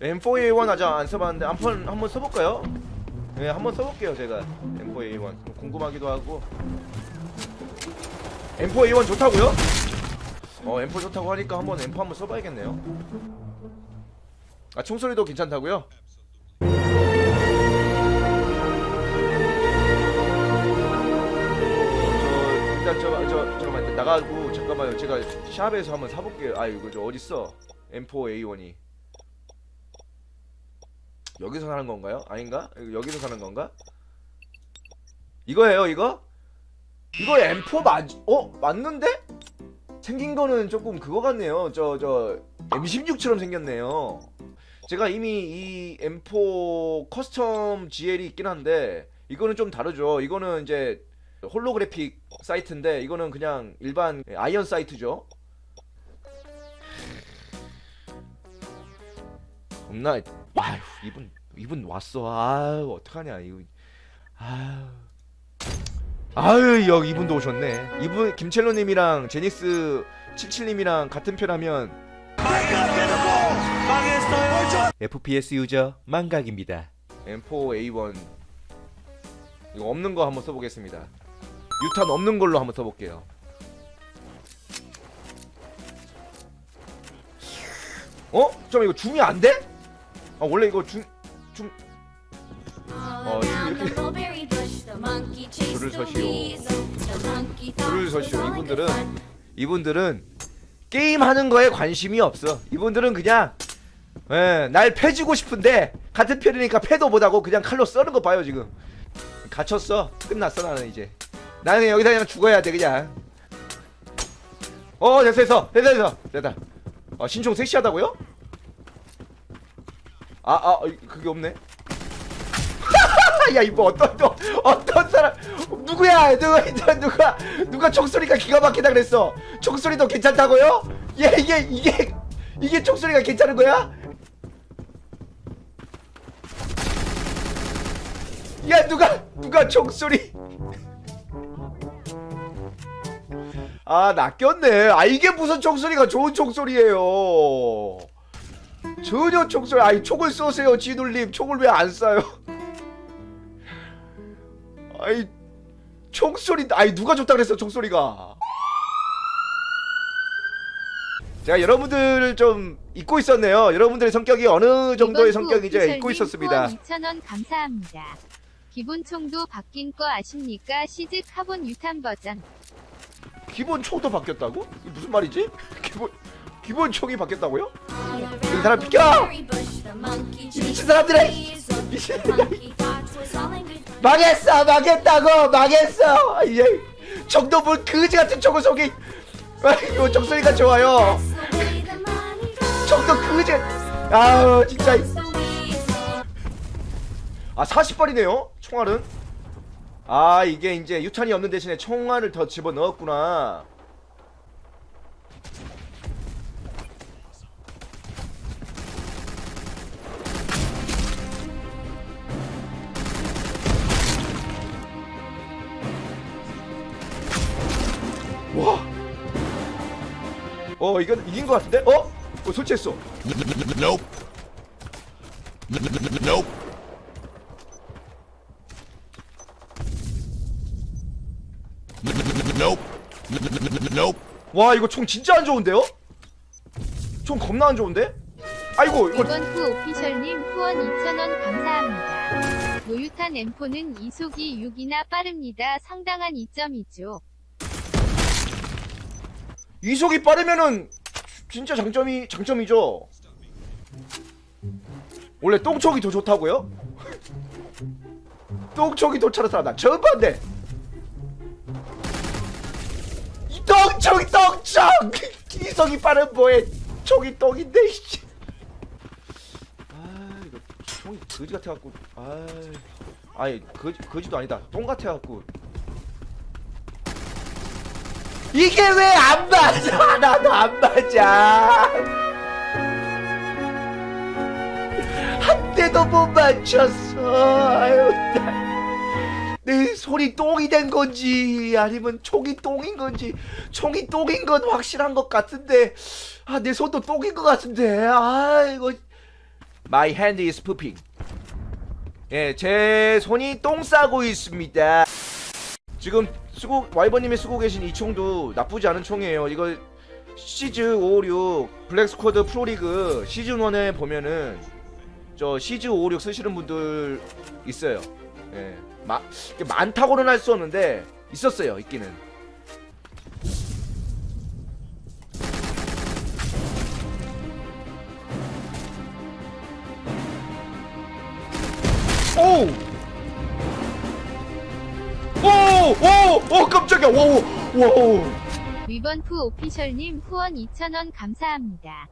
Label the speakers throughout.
Speaker 1: M4A1 아직 안 써봤는데 한번 한번 써볼까요? 네, 한번 써볼게요 제가 M4A1 궁금하기도 하고 M4A1 좋다고요? 어 M4 좋다고 하니까 한번 M4 한번 써봐야겠네요. 아 총소리도 괜찮다고요? 저 일단 저, 저 잠깐만 나가고 잠깐만요 제가 샵에서 한번 사볼게요 아 이거 저 어딨어 M4A1이 여기서 사는 건가요? 아닌가? 여기서 사는 건가? 이거예요 이거? 이거 M4 맞.. 어? 맞는데? 생긴 거는 조금 그거 같네요 저 저 M16처럼 생겼네요 제가 이미 이 M4 커스텀 GL이 있긴 한데 이거는 좀 다르죠 이거는 이제 홀로그래픽 사이트인데 이거는 그냥 일반 아이언 사이트죠. 겁나 아휴 이분 이분 왔어. 아유 어떡하냐 이거. 아유. 아유 여 이분도 오셨네. 이분 김첼로님이랑 제니스 77님이랑 같은 편하면 FPS 유저 망각입니다. M4A1 이거 없는 거 한번 써보겠습니다. 유탄 없는 걸로 한번 써볼게요. 어? 잠깐 이거 줌이 안 돼? 아 원래 이거 줌 줌.
Speaker 2: 어, 이렇게
Speaker 1: 줄을 서시오. 줄을 서시오. 이분들은 이분들은 게임 하는 거에 관심이 없어. 이분들은 그냥 예, 날 패주고 싶은데 같은 편이니까 패도 못하고 그냥 칼로 써는 거 봐요 지금. 갇혔어. 끝났어 나는 이제. 나는 여기서 그냥 죽어야 돼 그냥. 어 됐어 됐어 됐어 됐어 됐다. 아 신총 섹시하다고요? 아 아 그게 없네. 야 이거 어떤 또 어떤 사람 누구야 누가 누가 누가 총소리가 기가 막히다 그랬어 총소리도 괜찮다고요? 얘 이게 이게 이게 총소리가 괜찮은 거야? 야 누가 누가 총소리 아 낚였네 아 이게 무슨 총소리가 좋은 총소리예요 전혀 총소리 아이 총을 쏘세요 지눌님 총을 왜 안 쏴요 아이 총소리 아이 누가 줬다 그랬어 총소리가 제가 여러분들을 좀 잊고 있었네요 여러분들의 성격이 어느 정도의 성격인지 잊고 있었습니다
Speaker 3: 2,000원 감사합니다. 기본 총도 바뀐 거 아십니까? 시즈 카본 유탄 버전.
Speaker 1: 기본 총도 바뀌었다고? 무슨 말이지? 기본 기본 총이 바뀌었다고요? 이 사람 비켜! 미친 사람들아! 미친. 망했어 망했다고 망했어! 이제 정도 뭘 그지 같은 총을 속이. 아이고 총소리가 좋아요. 정도 그지 아우 진짜. 아 40발이네요 총알은? 아 이게 이제 유탄이 없는 대신에 총알을 더 집어넣었구나 어 이건 이긴 것 같은데? 어? 어 설치했어.
Speaker 4: Nope. Nope. Nope. Nope.
Speaker 1: 와 이거 총 진짜 안 좋은데요? 총 겁나 안 좋은데? 아이고 이거
Speaker 3: 이건 후 오피셜님 후원 2,000원 감사합니다. 노유탄 M4는 이속이 6이나 빠릅니다. 상당한 이점이죠.
Speaker 1: 이속이 빠르면은 진짜 장점이 장점이죠. 원래 똥촉이 더 좋다고요? 똥촉이 더 차는 사람 나 처음 봤네. 이 똥촉이 똥촉 이속이 빠른 뭐에 촉이 똥인데. 씨. 아 이거 총이 거지 같아갖고 아 아니 거지 거지도 아니다 똥 같아갖고. 이게 왜 안 맞아? 나도 안 맞아. 한 대도 못 맞췄어. 아유, 나- 내 손이 똥이 된 건지 아니면 총이 똥인 건지 총이 똥인 건 확실한 것 같은데 아 내 손도 똥인 것 같은데 아 이거 My hand is pooping. 예, 제 손이 똥 싸고 있습니다. 지금 쓰고 와이버님이 쓰고 계신 이 총도 나쁘지 않은 총이에요. 이거 시즈 556 블랙 스쿼드 프로리그 시즌 1에 보면은 저 시즈 556 쓰시는 분들 있어요. 예, 마, 많다고는 할 수 없는데 있었어요. 있기는. 오! 깜짝이야! 와우! 와우!
Speaker 3: 위번프 오피셜님 후원 2,000원 감사합니다.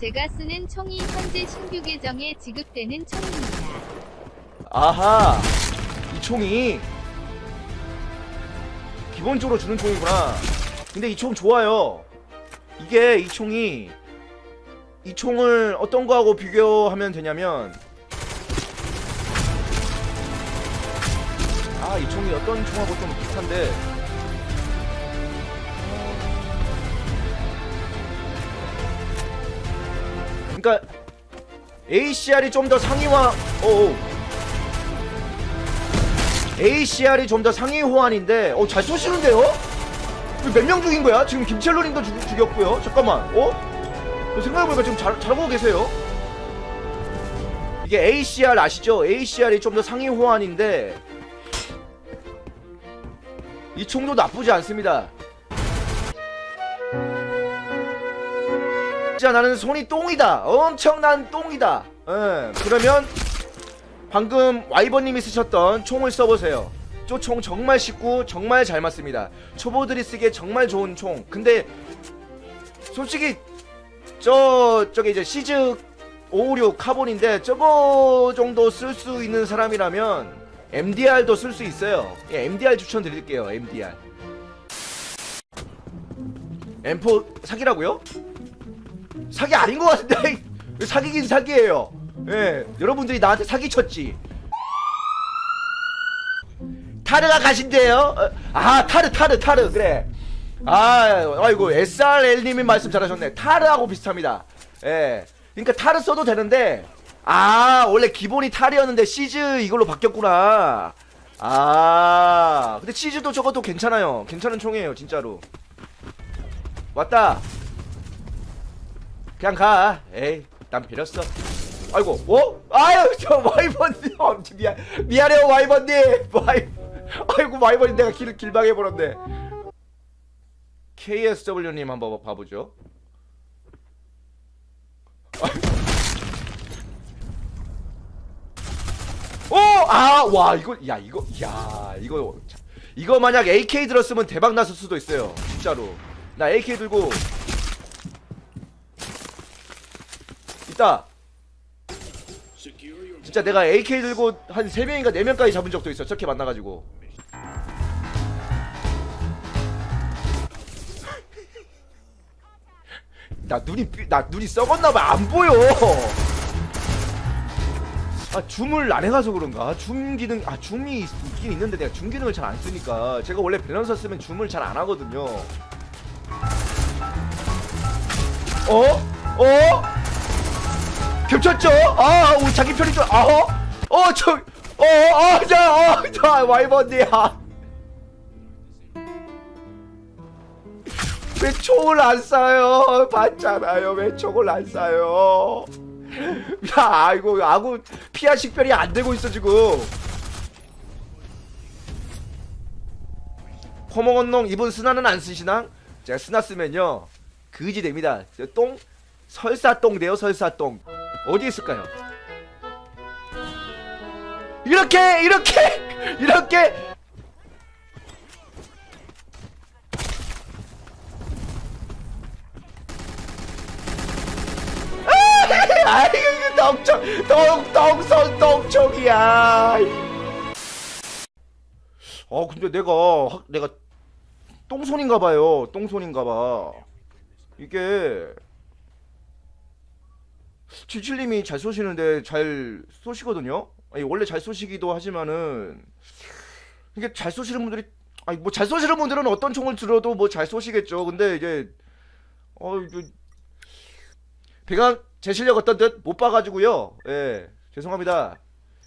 Speaker 3: 제가 쓰는 총이 현재 신규 계정에 지급되는 총입니다.
Speaker 1: 아하! 이 총이 기본적으로 주는 총이구나. 근데 이 총 좋아요. 이게 이 총이 이 총을 어떤 거하고 비교하면 되냐면 아, 이 총이 어떤 총하고 좀 비슷한데 그러니까 ACR이 좀 더 상위화 오 ACR이 좀 더 상위 호환인데 어 잘 쏘시는데요? 몇 명 죽인 거야? 지금 김첼로님도 죽, 죽였고요 잠깐만 어? 저 생각해보니까 지금 잘, 잘하고 계세요 이게 ACR 아시죠? ACR이 좀 더 상위 호환인데 이 총도 나쁘지 않습니다 진짜 나는 손이 똥이다 엄청난 똥이다 예, 그러면 방금 와이버님이 쓰셨던 총을 써보세요. 저총 정말 쉽고 정말 잘 맞습니다. 초보들이 쓰기에 정말 좋은 총. 근데 솔직히 저 저기 이제 시즈 556 카본인데 저거 정도 쓸 수 있는 사람이라면 MDR도 쓸 수 있어요. 예, MDR 추천드릴게요. MDR. M4 사기라고요? 사기 아닌 것 같은데 사기긴 사기예요. 예, 여러분들이 나한테 사기 쳤지. 타르가 가신대요. 어, 아, 타르, 타르, 타르, 그래. 아, 아이고, SRL님이 말씀 잘하셨네. 타르하고 비슷합니다. 예. 그러니까 타르 써도 되는데, 아, 원래 기본이 타르였는데 시즈 이걸로 바뀌었구나. 아, 근데 시즈도 저것도 괜찮아요. 괜찮은 총이에요, 진짜로. 왔다. 그냥 가. 에이, 난 빌었어. 아이고, 어? 아유, 저 와이번님, 어, 미안, 미안해요, 와이번님. 와이, 아이고, 와이번님 내가 길, 길망해 버렸네. KSW님 한번 봐보죠. 오, 아, 와, 이거, 야, 이거, 야, 이거, 이거 만약 AK 들었으면 대박 났을 수도 있어요, 진짜로. 나 AK 들고 있다. 진짜 내가 AK 들고 한 3명인가 4명까지 잡은 적도 있어. 저렇게 만나가지고. 나 눈이 삐- 나 눈이 썩었나봐 안 보여. 아 줌을 안 해가서 그런가? 줌 기능 아 줌이 있- 있긴 있는데 내가 줌 기능을 잘 안 쓰니까 제가 원래 밸런서 쓰면 줌을 잘 안 하거든요. 어? 어? 겹쳤죠? 아, 우 자기 편이 좀, 아, 어? 어, 저, 어, 어, 자, 어, 자, 와이번이야. 왜 총을 안 쏴요? 봤잖아요. 왜 총을 안 쏴요? 야, 아이고, 아구 피하 식별이 안 되고 있어, 지금. 퍼먹은 놈, 이분 스나는 안 쓰시나? 제가 스나 쓰면요. 그지 됩니다. 저 똥, 설사똥 돼요, 설사똥. 어디 있을까요? 이렇게 이렇게 이렇게 아, 아이고 똥총 똥똥손 똥총이야. 어 근데 내가 확- 내가 똥손인가 봐요. 똥손인가 봐. 이게 지칠님이 잘 쏘시는데 잘 쏘시거든요. 아니 원래 잘 쏘시기도 하지만은 이게 잘 쏘시는 분들이 아니 뭐 잘 쏘시는 분들은 어떤 총을 들어도 뭐 잘 쏘시겠죠. 근데 이제 어 이거 배가 제 실력 어떤 듯 못 봐가지고요. 예, 죄송합니다.